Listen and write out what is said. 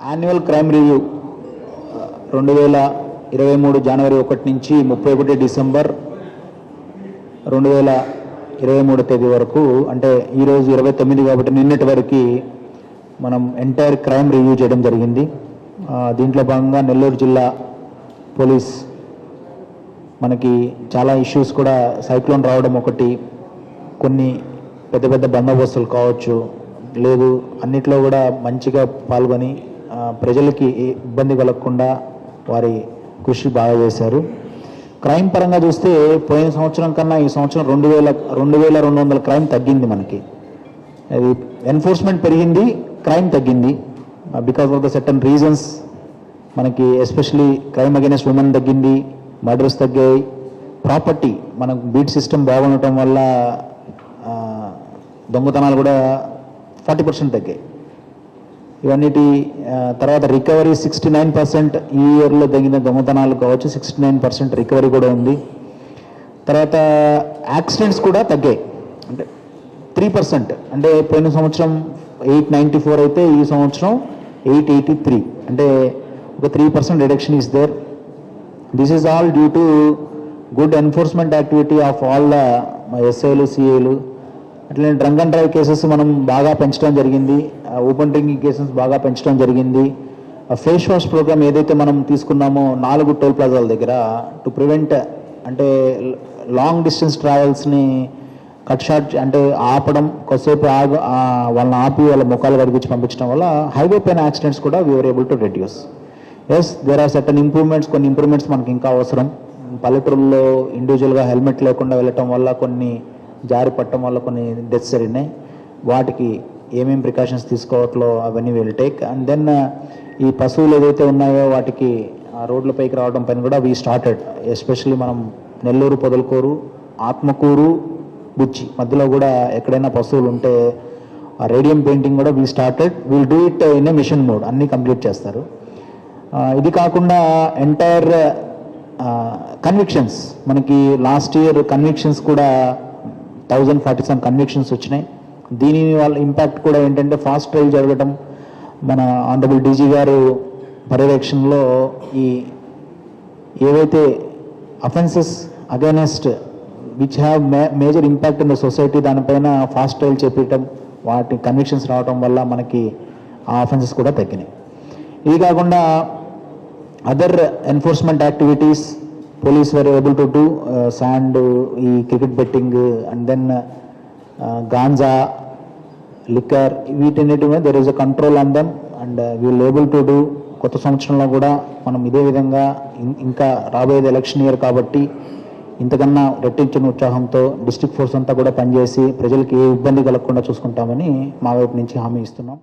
Annual crime review రెండు వేల ఇరవై మూడు జనవరి ఒకటి నుంచి ముప్పై ఒకటి డిసెంబర్ రెండు వేల ఇరవై మూడు తేదీ వరకు అంటే ఈరోజు ఇరవై తొమ్మిది కాబట్టి నిన్నటి వరకు మనం ఎంటైర్ క్రైమ్ రివ్యూ చేయడం జరిగింది. దీంట్లో భాగంగా నెల్లూరు జిల్లా పోలీస్ మనకి చాలా ఇష్యూస్ కూడా సైక్లోన్ రావడం ఒకటి కొన్ని పెద్ద పెద్ద బందోబస్తులు కావచ్చు లేదు అన్నిట్లో కూడా మంచిగా పాల్గొని ప్రజలకి ఇబ్బంది కలగకుండా వారి కృషి బాగా చేశారు. క్రైమ్ పరంగా చూస్తే పోయిన సంవత్సరం కన్నా ఈ సంవత్సరం రెండు వేల రెండు వేల రెండు వందల క్రైమ్ తగ్గింది మనకి. అది ఎన్ఫోర్స్మెంట్ పెరిగింది క్రైమ్ తగ్గింది. Because of the certain reasons మనకి ఎస్పెషలీ క్రైమ్ అగైనెస్ట్ ఉమెన్ తగ్గింది మర్డర్స్ తగ్గాయి. ప్రాపర్టీ మనకు బీట్ సిస్టమ్ బాగుండటం వల్ల దొంగతనాలు కూడా ఫార్టీ పర్సెంట్ తగ్గాయి. ఇవన్నిటి తర్వాత రికవరీ సిక్స్టీ నైన్ పర్సెంట్ ఈ ఇయర్లో తగిన దొంగతనాలు కావచ్చు. సిక్స్టీ నైన్ పర్సెంట్ రికవరీ కూడా ఉంది. తర్వాత యాక్సిడెంట్స్ కూడా తగ్గాయి. అంటే త్రీ పర్సెంట్. అంటే పోయిన సంవత్సరం ఎయిట్ నైంటీ ఫోర్ అయితే ఈ సంవత్సరం ఎయిట్ ఎయిటీ త్రీ. అంటే ఒక three percent reduction is there this is all due to good enforcement activity of all the ఎస్ఐలు సిఏలు అట్లనే డ్రంక్ అండ్ డ్రైవ్ కేసెస్ మనం బాగా పెంచడం జరిగింది. ఓపెన్ డ్రింకింగ్ కేసెస్ బాగా పెంచడం జరిగింది. ఫేస్ వాష్ ప్రోగ్రామ్ ఏదైతే మనం తీసుకున్నామో నాలుగు టోల్ ప్లాజాల దగ్గర టు ప్రివెంట్ అంటే లాంగ్ డిస్టెన్స్ ట్రావెల్స్ని కట్ షార్ట్ అంటే ఆపడం కొద్దిసేపు ఆగ వాళ్ళని ఆపి వాళ్ళ ముఖాలు కడిగించి పంపించడం వల్ల హైవే పైన యాక్సిడెంట్స్ కూడా we are able to reduce yes there are certain improvements కొన్ని ఇంప్రూవ్మెంట్స్ మనకి ఇంకా అవసరం. పల్లెటూరులో ఇండివిజువల్గా హెల్మెట్ లేకుండా వెళ్ళటం వల్ల కొన్ని జారి పట్టడం వల్ల కొన్ని డెత్స్ జరిగినాయి. వాటికి ఏమేమి ప్రికాషన్స్ తీసుకోవట్లో అవన్నీ విల్ టేక్ అండ్ దెన్ ఈ పశువులు ఏదైతే ఉన్నాయో వాటికి ఆ రోడ్లపైకి రావడం పైన కూడా వీ స్టార్టెడ్ ఎస్పెషల్లీ మనం నెల్లూరు పొదలకూరు ఆత్మకూరు బుచ్చి మధ్యలో కూడా ఎక్కడైనా పశువులు ఉంటే ఆ రేడియం పెయింటింగ్ కూడా we started will do it in a mission mode అన్నీ కంప్లీట్ చేస్తారు. ఇది కాకుండా ఎంటైర్ కన్విక్షన్స్ మనకి లాస్ట్ ఇయర్ కన్విక్షన్స్ కూడా థౌజండ్ ఫార్టీ సెవెన్ కన్విక్షన్స్ వచ్చినాయి. దీని వాళ్ళ ఇంపాక్ట్ కూడా ఏంటంటే ఫాస్ట్ ట్రైల్ జరగడం మన ఆనరబుల్ డీజీ గారు పర్యవేక్షణలో ఈ ఏవైతే offences against which have major impact in the society దానిపైన ఫాస్ట్ ట్రైల్ చేపించడం వాటి కన్విక్షన్స్ రావడం వల్ల మనకి ఆ అఫెన్సెస్ కూడా తగ్గినాయి. ఇది కాకుండా other enforcement activities police were able to do sand ఈ cricket betting and then ganja liquor వీటన్నిటి మీద there is a control on them and we'll able to do కొత్త సంవత్సరంలో కూడా మనం ఇదే విధంగా ఇంకా రాబోయేది ఎలక్షన్ ఇయర్ కాబట్టి ఇంతకన్నా రెట్టించిన ఉత్సాహంతో డిస్ట్రిక్ట్ ఫోర్స్ అంతా కూడా పనిచేసి ప్రజలకి ఏ ఇబ్బంది కలగకుండా చూసుకుంటామని మా వైపు నుంచి హామీ ఇస్తున్నాం.